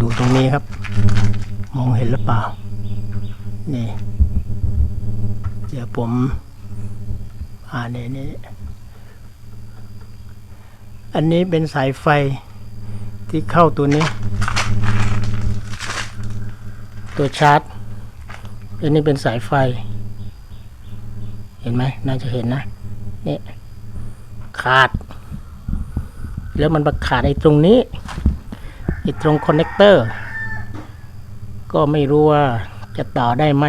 ดูตรงนี้ครับ มองเห็นหรือเปล่า นี่ เดี๋ยวผม อ่านี่นี่อันนี้เป็นสายไฟที่เข้าตัวนี้ ตัวชาร์จ อันนี้เป็นสายไฟ เห็นไหมน่าจะเห็นนะนี่ขาด แล้วมันมาขาดไอ้ตรงนี้ ไอ้ตรงคอนเนคเตอร์ก็ไม่รู้ว่าจะต่อได้ไหม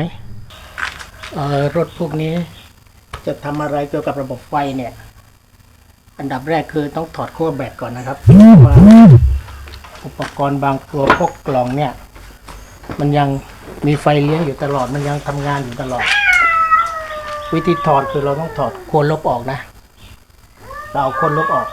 รถพวกนี้จะทำอะไรเกี่ยวกับระบบไฟเนี่ย อันดับแรกคือต้องถอดขั้วแบตก่อนนะครับว่าอุปกรณ์บางตัวพวกกล่องเนี่ย มันยังมีไฟเลี้ยงอยู่ตลอด มันยังทำงานอยู่ตลอด วิธีถอดคือเราต้องถอดขั้วลบออกนะ เราเอาขั้วลบออก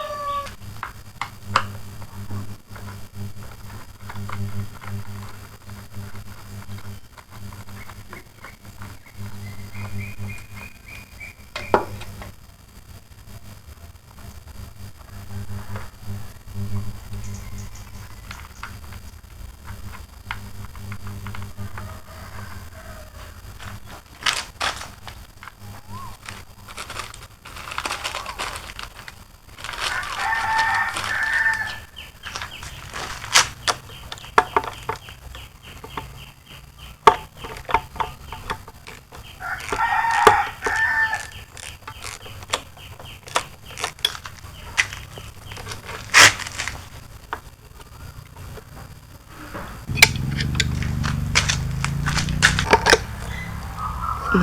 นี่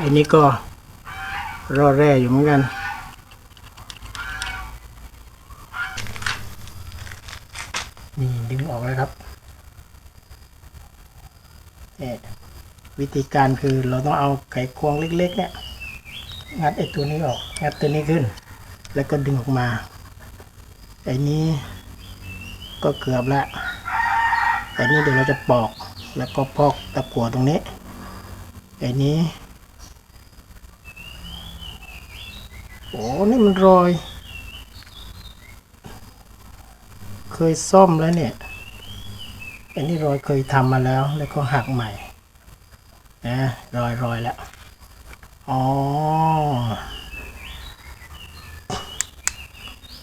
อันนี้ก็รอแร่อยู่เหมือนกัน นี่ดึงออกแล้วครับเวิธีการคือเราต้องเอาไขควงเล็กๆ เนี่ย งัดไอ้ตัวนี้ออก งัดตัวนี้ขึ้น แล้วก็ดึงออกมาไอ้นี้ก็เกือบละ ไอ้นี้เดี๋ยวเราจะปอกแล้วก็พอกตะกั่วตรงนี้ไอ้นี้โอ้นี่มันรอย เคยซ่อมแล้วเนี่ยอันนี้รอยเคยทำมาแล้วแล้วก็หักใหม่นะรอยรอยแล้วอ๋อ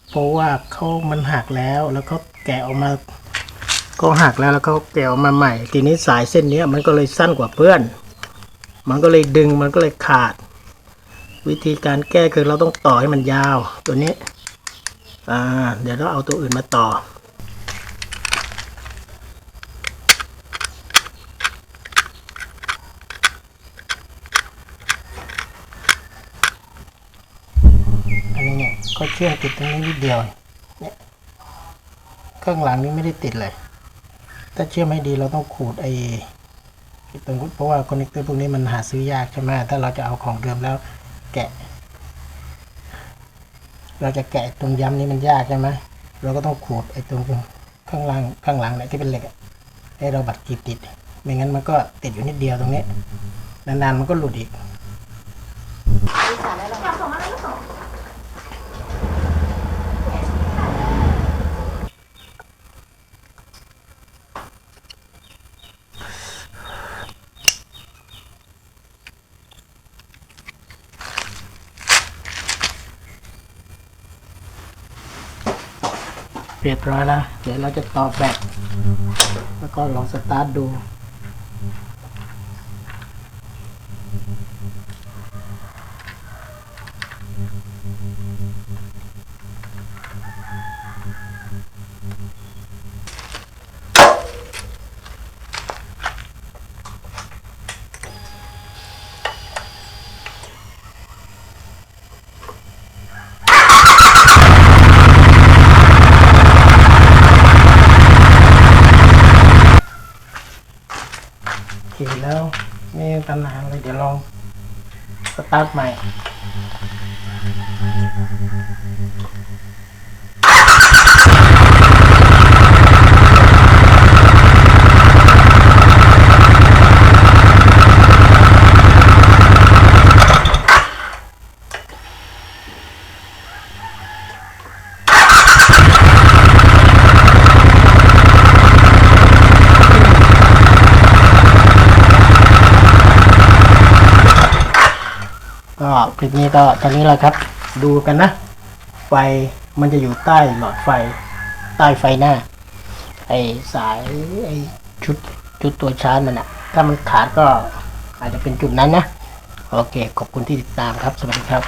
เพราะว่าเขามันหักแล้วแล้วก็แกะออกมา ก็หักแล้วแล้วก็แกะออกมาใหม่ ทีนี้สายเส้นเนี้ยมันก็เลยสั้นกว่าเพื่อน มันก็เลยดึงมันก็เลยขาด วิธีการแก้คือเราต้องต่อให้มันยาวตัวนี้อ่าเดี๋ยวเราเอาตัวอื่นมาต่ออันนี้เนี่ยก็เชื่อมติดตรงนี้นิดเดียวเนี่ยข้างหลังนี้ไม่ได้ติดเลย ถ้าเชื่อมให้ดีเราต้องขูดไอ้ตรงเพราะว่าคอนเนคเตอร์พวกนี้มันหาซื้อยากใช่ไหมถ้าเราจะเอาของเดิมแล้วแกะ เราจะแกะตรงย้ำนี้มันยากใช่ไหมเราก็ต้องขูดไอ้ตรงข้างล่างข้างหลังเนี่ยที่เป็นเหล็กให้เราบัดกรีดติด ไม่งั้นมันก็ติดอยู่นิดเดียวตรงนี้ นานๆมันก็หลุดอีก เรียบร้อยแล้ว เดี๋ยวเราจะต่อแบตแล้วก็ลองสตาร์ทดู ขีดแล้วไม่มีปัญหาเลยเดี๋ยวลองสตาร์ทใหม่ คลิปนี้ก็ตอนนี้แหละครับ ดูกันนะ ไฟมันจะอยู่ใต้หลอดไฟ ใต้ไฟหน้า ไอสายไอชุดชุดตัวชาร์จมันอะถ้ามันขาดก็อาจจะเป็นจุดนั้นนะ โอเค ขอบคุณที่ติดตามครับ สวัสดีครับ